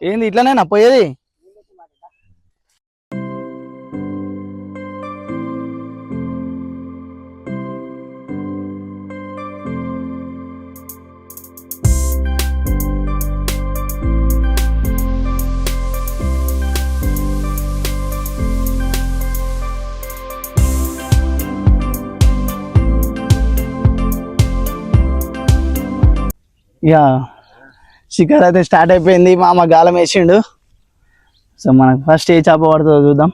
ఏంది ఇట్లనేనా పోయేది ఇక షికార్ అయితే స్టార్ట్ అయిపోయింది మామ గాలం వేసిండు. సో మనకు ఫస్ట్ ఏ చేప పడుతుందో చూద్దాం.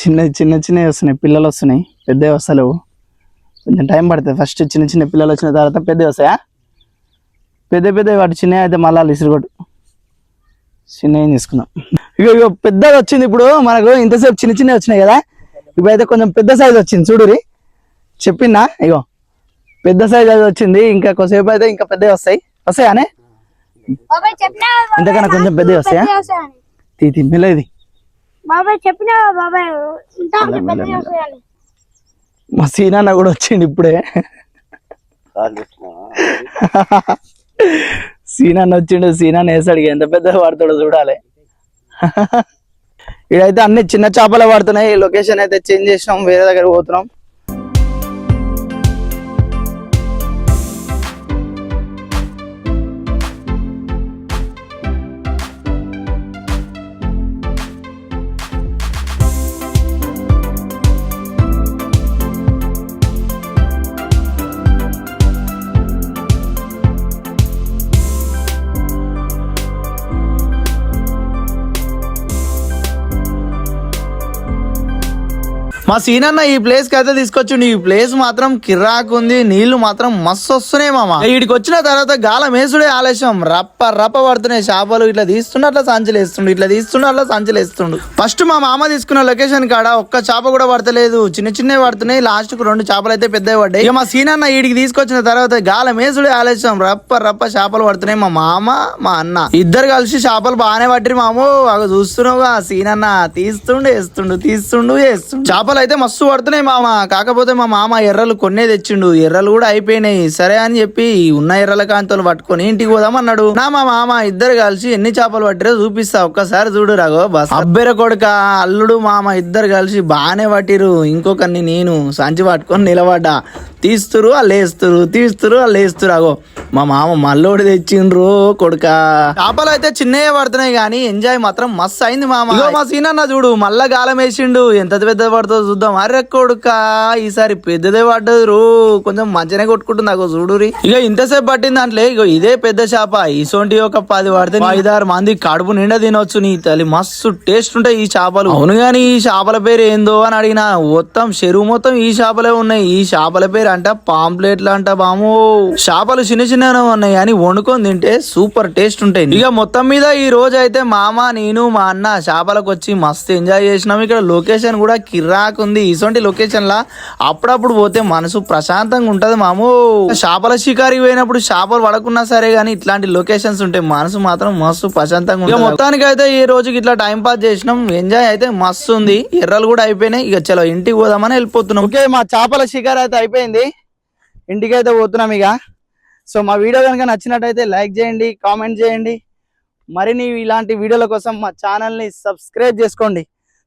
చిన్న చిన్న చిన్నవి వస్తున్నాయి పిల్లలు వస్తున్నాయి పెద్దవి వస్తలేవు. కొంచెం టైం పడుతుంది ఫస్ట్ చిన్న చిన్న పిల్లలు వచ్చిన తర్వాత పెద్దవి వస్తాయా? పెద్ద పెద్ద వాటి చిన్నవి అయితే మళ్ళీ ఇసురుగొట్టు చిన్నవి తీసుకుందాం. ఇక ఇక పెద్దగా వచ్చింది ఇప్పుడు మనకు ఇంతసేపు చిన్న చిన్నవి వచ్చినాయి కదా. ఇప్పుడైతే కొంచెం పెద్ద సైజ్ వచ్చింది చూడురి చెప్పినా? ఇగో. పెద్ద సైజ్ అది వచ్చింది ఇంకా కొద్దిసేపు అయితే ఇంకా పెద్దవి వస్తాయి. వస్తాయానే? బాబాయ్ చెప్పినా ఇంతకన్నా కొంచెం పెద్దవి వస్తాయా? తీ తీ మెల్లది బాబాయ్ చెప్పినా బాబాయ్? ఇంకా పెద్ద వస్తాయని. మా సీనాన్న కూడా వచ్చిండు ఇప్పుడే. సీనాన్న వచ్చిండు సీనాన్న వేసాడు ఎంత పెద్దగా పడతాడో చూడాలి. ఇడైతే అన్ని చిన్న చేపలే పడుతున్నాయి. లొకేషన్ అయితే చేంజ్ చేసినాం. వేరే దగ్గర పోతున్నాం. మా సీనన్న ఈ ప్లేస్కి అయితే తీసుకొచ్చిండు ఈ ప్లేస్ మాత్రం కిర్రాకు ఉంది నీళ్ళు మాత్రం మస్తు వస్తున్నాయి మామ. వీడికి వచ్చిన తర్వాత గాలం వేసుడే ఆలస్యం. రప్ప రప్ప పడుతున్నాయి చేపలు. ఇట్లా తీస్తుండు అట్లా సంచులు వేస్తుండు ఇట్లా తీస్తుండు అట్లా సంచులు వేస్తుండు. ఫస్ట్ మా మామ తీసుకున్న లొకేషన్ కాడ ఒక్క చేప కూడా పడతలేదు. చిన్న చిన్నవి పడుతున్నాయి. లాస్ట్కు రెండు చేపలు అయితే పెద్దవి పడ్డాయి. ఇక మా సీనన్న వీడికి తీసుకొచ్చిన తర్వాత గాలం వేసుడే ఆలస్యం. రప్ప రప్ప చేపలు పడుతున్నాయి. మా మామ మా అన్న ఇద్దరు కలిసి చేపలు బాగానే పట్టిరు మామూ. అవి చూస్తున్నావుగా సీనన్న తీస్తుండు వేస్తుండు తీస్తుండు వేస్తుండు. చేపలు అయితే మస్తు పడుతున్నాయి మామ. కాకపోతే మా మామ ఎర్రలు కొన్నే తెచ్చిండు. ఎర్రలు కూడా అయిపోయినాయి. సరే అని చెప్పి ఉన్న ఎర్రల కాంతలు పట్టుకొని ఇంటికి పోదాం అన్నాడు. నా మా మామ ఇద్దరు కలిసి ఎన్ని చేపలు పట్టిరో చూపిస్తా. ఒక్కసారి చూడు రాగో బస్. అబ్బెర కొడుక అల్లుడు మామ ఇద్దరు కలిసి బాగానే పట్టిరు. ఇంకొకరిని నేను సంచి పట్టుకొని నిలబడ్డా. తీస్తురు అల్లేస్తురు తీస్తురు అల్లేస్తురు అగో మా మామ మల్లోడు తెచ్చిండ్రు కొడుక. చేపలు అయితే చిన్నయ్య పడుతున్నాయి కానీ ఎంజాయ్ మాత్రం మస్తు అయింది మామ. మా సీనన్న చూడు మళ్ళా గాలం వేసిండు. ఎంత పెద్ద పడుతుంది చూద్దాం. అరే కొడుక ఈసారి పెద్దదే పడ్డది రో కొంచెం మంచిగానే కొట్టుకుంటుంది. అగో చూడురి ఇక ఇంతసేపు పట్టింది దాంట్లో. ఇగో ఇదే పెద్ద చేప. ఇసోంటి ఒక పది పడితే ఐదారు మంది కడుపు నిండా తినొచ్చు నీ తల్లి. మస్తు టేస్ట్ ఉంటాయి ఈ చేపలు. అవును గాని ఈ చేపల పేరు ఏందో అని అడిగిన. మొత్తం చెరువు మొత్తం ఈ చేపలే ఉన్నాయి. ఈ చేపల పేరు అంట పాంప్లెట్లు అంట బాము. చేపలు చిన్న చిన్నగా ఉన్నాయి కానీ వండుకొని తింటే సూపర్ టేస్ట్ ఉంటాయి. ఇక మొత్తం మీద ఈ రోజు అయితే మామ నేను మా అన్న చేపలకు వచ్చి మస్తు ఎంజాయ్ చేసినాం. ఇక్కడ లొకేషన్ కూడా కిరాక్ ఉంది. ఇటువంటి లొకేషన్ లా అప్పుడప్పుడు పోతే మనసు ప్రశాంతంగా ఉంటది మాము. చేపల షికారికి పోయినప్పుడు చేపలు పడకున్నా సరే గానీ ఇట్లాంటి లొకేషన్స్ ఉంటాయి మనసు మాత్రం మస్తు ప్రశాంతంగా ఉంటుంది. మొత్తానికి అయితే ఈ రోజుకి ఇట్లా టైం పాస్ చేసినాం. ఎంజాయ్ అయితే మస్తు ఉంది. ఎర్రలు కూడా అయిపోయినాయి. ఇక చలో ఇంటికి పోదామని వెళ్ళిపోతున్నాం. ఓకే మా చేపల షికార్ అయితే అయిపోయింది. ఇంటికి అయితే పోతున్నాం ఇక సో మా వీడియో కనుక నచ్చినట్టయితే లైక్ చేయండి కామెంట్ చేయండి. మరిన్ని ఇలాంటి వీడియోల కోసం మా ఛానల్ని సబ్స్క్రైబ్ చేసుకోండి.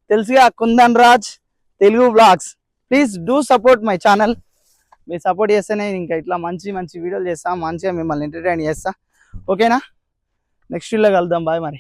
తెలుసుగా Kundan Raj. Telugu vlogs please do support my channel మీరు సపోర్ట్ చేస్తేనే ఇంకా ఇట్లా మంచి మంచి వీడియోలు చేస్తా మంచిగా మిమ్మల్ని ఎంటర్టైన్ చేస్తా. ఓకేనా నెక్స్ట్ వీడియోలో కలుద్దాం. బాయ్ మరి.